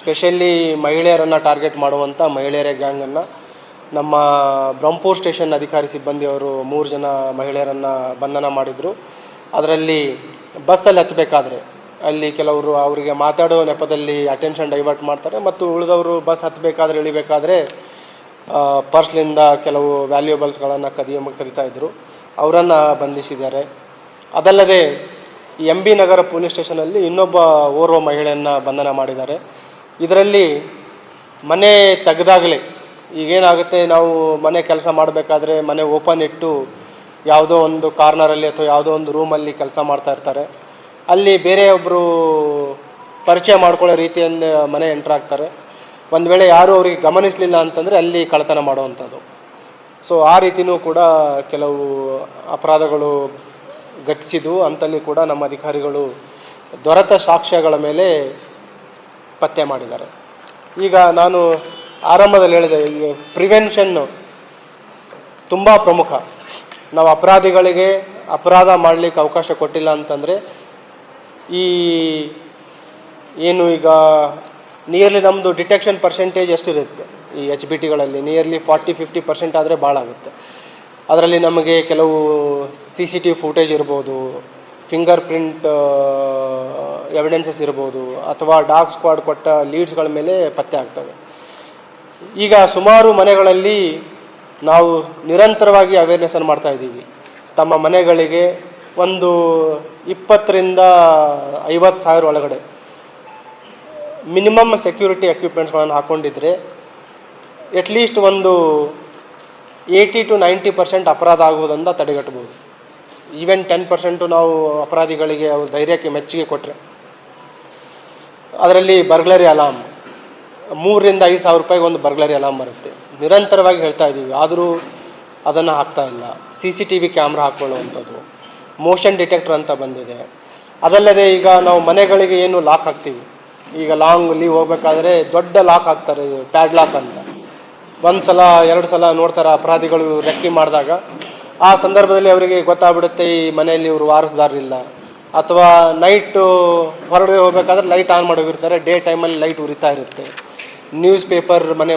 Specially ಮಹಿಳೆಯರನ್ನು target ಮಾಡುವಂಥ ಮಹಿಳೆಯರ ಗ್ಯಾಂಗನ್ನು ನಮ್ಮ ಬ್ರಹ್ಮಪುರ್ ಸ್ಟೇಷನ್ ಅಧಿಕಾರಿ ಸಿಬ್ಬಂದಿಯವರು ಮೂರು ಜನ ಮಹಿಳೆಯರನ್ನು ಬಂಧನ ಮಾಡಿದರು. ಅದರಲ್ಲಿ ಬಸ್ಸಲ್ಲಿ ಹತ್ತಬೇಕಾದ್ರೆ ಅಲ್ಲಿ ಕೆಲವರು ಅವರಿಗೆ ಮಾತಾಡೋ ನೆಪದಲ್ಲಿ ಅಟೆನ್ಷನ್ ಡೈವರ್ಟ್ ಮಾಡ್ತಾರೆ ಮತ್ತು ಉಳಿದವರು ಬಸ್ ಹತ್ತಬೇಕಾದ್ರೆ ಇಳಿಬೇಕಾದ್ರೆ ಪರ್ಸ್ಲಿಂದ ಕೆಲವು ವ್ಯಾಲ್ಯೂಬಲ್ಸ್ಗಳನ್ನು ಕದಿಯ ಕದಿತಾ ಇದ್ದರು ಅವರನ್ನು ಬಂಧಿಸಿದ್ದಾರೆ. ಅದಲ್ಲದೆ ಎಂ ಬಿ ನಗರ ಪೊಲೀಸ್ ಸ್ಟೇಷನಲ್ಲಿ ಇನ್ನೊಬ್ಬ ಓರ್ವ ಮಹಿಳೆಯನ್ನು ಬಂಧನ ಮಾಡಿದ್ದಾರೆ. ಇದರಲ್ಲಿ ಮನೆ ತೆಗೆದಾಗಲೇ, ಈಗೇನಾಗುತ್ತೆ ನಾವು ಮನೆ ಕೆಲಸ ಮಾಡಬೇಕಾದ್ರೆ ಮನೆ ಓಪನ್ ಇಟ್ಟು ಯಾವುದೋ ಒಂದು ಕಾರ್ನರಲ್ಲಿ ಅಥವಾ ಯಾವುದೋ ಒಂದು ರೂಮಲ್ಲಿ ಕೆಲಸ ಮಾಡ್ತಾ ಇರ್ತಾರೆ. ಅಲ್ಲಿ ಬೇರೆ ಒಬ್ಬರು ಪರಿಚಯ ಮಾಡ್ಕೊಳ್ಳೋ ರೀತಿಯಿಂದ ಮನೆ ಎಂಟ್ರ್ ಆಗ್ತಾರೆ. ಒಂದು ವೇಳೆ ಯಾರೂ ಅವರಿಗೆ ಗಮನಿಸಲಿಲ್ಲ ಅಂತಂದರೆ ಅಲ್ಲಿ ಕಳ್ಳತನ ಮಾಡುವಂಥದ್ದು. ಸೊ ಆ ರೀತಿಯೂ ಕೂಡ ಕೆಲವು ಅಪರಾಧಗಳು ಘಟಿಸಿದ್ವು. ಅಂತಲ್ಲಿ ಕೂಡ ನಮ್ಮ ಅಧಿಕಾರಿಗಳು ದೊರೆತ ಸಾಕ್ಷ್ಯಗಳ ಮೇಲೆ ಪತ್ತೆ ಮಾಡಿದ್ದಾರೆ. ಈಗ ನಾನು ಆರಂಭದಲ್ಲಿ ಹೇಳಿದೆ ಈ ಪ್ರಿವೆನ್ಷನ್ನು ತುಂಬ ಪ್ರಮುಖ. ನಾವು ಅಪರಾಧಿಗಳಿಗೆ ಅಪರಾಧ ಮಾಡಲಿಕ್ಕೆ ಅವಕಾಶ ಕೊಟ್ಟಿಲ್ಲ ಅಂತಂದರೆ, ಈ ಏನು ಈಗ ನಿಯರ್ಲಿ ನಮ್ಮದು ಡಿಟೆಕ್ಷನ್ ಪರ್ಸೆಂಟೇಜ್ ಎಷ್ಟಿರುತ್ತೆ? ಈ ಎಚ್ ಬಿ ಟಿಗಳಲ್ಲಿ ನಿಯರ್ಲಿ ಫಾರ್ಟಿ ಫಿಫ್ಟಿ ಪರ್ಸೆಂಟ್ ಆದರೆ ಭಾಳ ಆಗುತ್ತೆ ಅದರಲ್ಲಿ ನಮಗೆ ಕೆಲವು C C T V footage ಇರ್ಬೋದು ಫಿಂಗರ್ ಪ್ರಿಂಟ್ ಎವಿಡೆನ್ಸಸ್ ಇರ್ಬೋದು ಅಥವಾ ಡಾಗ್ ಸ್ಕ್ವಾಡ್ ಕೊಟ್ಟ ಲೀಡ್ಸ್ಗಳ ಮೇಲೆ ಪತ್ತೆ ಆಗ್ತವೆ. ಈಗ ಸುಮಾರು ಮನೆಗಳಲ್ಲಿ ನಾವು ನಿರಂತರವಾಗಿ ಅವೇರ್ನೆಸ್ಸನ್ನು ಮಾಡ್ತಾ ಇದ್ದೀವಿ. ತಮ್ಮ ಮನೆಗಳಿಗೆ ಒಂದು ಇಪ್ಪತ್ತರಿಂದ ಐವತ್ತು ಸಾವಿರ ಒಳಗಡೆ ಮಿನಿಮಮ್ ಸೆಕ್ಯೂರಿಟಿ ಎಕ್ವಿಪ್ಮೆಂಟ್ಸ್ಗಳನ್ನು ಹಾಕ್ಕೊಂಡಿದ್ರೆ ಎಟ್ಲೀಸ್ಟ್ ಒಂದು ಏಯ್ಟಿ ಟು ನೈಂಟಿ ಪರ್ಸೆಂಟ್ ಅಪರಾಧ ಆಗುವುದನ್ನು ತಡೆಗಟ್ಟಬಹುದು. ಈವನ್ ಟೆನ್ ಪರ್ಸೆಂಟು ನಾವು ಅಪರಾಧಿಗಳಿಗೆ ಅವ್ರ ಧೈರ್ಯಕ್ಕೆ ಮೆಚ್ಚುಗೆ ಕೊಟ್ಟರೆ ಅದರಲ್ಲಿ ಬರ್ಗ್ಲರಿ ಅಲಾರ್ಮ್ ಮೂರರಿಂದ ಐದು ಸಾವಿರ ರೂಪಾಯಿಗೆ ಒಂದು ಬರ್ಗ್ಲರಿ ಅಲಾರ್ಮ್ ಬರುತ್ತೆ. ನಿರಂತರವಾಗಿ ಹೇಳ್ತಾ ಇದ್ದೀವಿ. ಆದರೂ ಅದನ್ನು ಹಾಕ್ತಾ ಇಲ್ಲ. C C T V camera ಹಾಕ್ಕೊಳ್ಳುವಂಥದ್ದು motion detector ಅಂತ ಬಂದಿದೆ. ಅದಲ್ಲದೆ ಈಗ ನಾವು ಮನೆಗಳಿಗೆ ಏನು ಲಾಕ್ ಹಾಕ್ತೀವಿ. ಈಗ ಲಾಂಗ್ ಲೀವ್ ಹೋಗ್ಬೇಕಾದ್ರೆ ದೊಡ್ಡ ಲಾಕ್ ಹಾಕ್ತಾರೆ ಪ್ಯಾಡ್ ಲಾಕ್ ಅಂತ. ಒಂದು ಸಲ ಎರಡು ಸಲ ನೋಡ್ತಾರೆ ಅಪರಾಧಿಗಳು ರೆಕ್ಕಿ ಮಾಡಿದಾಗ. ಆ ಸಂದರ್ಭದಲ್ಲಿ ಅವರಿಗೆ ಗೊತ್ತಾಗ್ಬಿಡುತ್ತೆ, ಈ ಮನೆಯಲ್ಲಿ ಇವರು ವಾರಸ್ದಾರರಿಲ್ಲ. ಅಥವಾ ನೈಟು ಹೊರಗಡೆ ಹೋಗ್ಬೇಕಾದ್ರೆ ಲೈಟ್ ಆನ್ ಮಾಡೋಗಿರ್ತಾರೆ ಡೇ ಟೈಮಲ್ಲಿ ಲೈಟ್ ಉರಿತಾ ಇರುತ್ತೆ. ನ್ಯೂಸ್ ಪೇಪರ್ ಮನೆ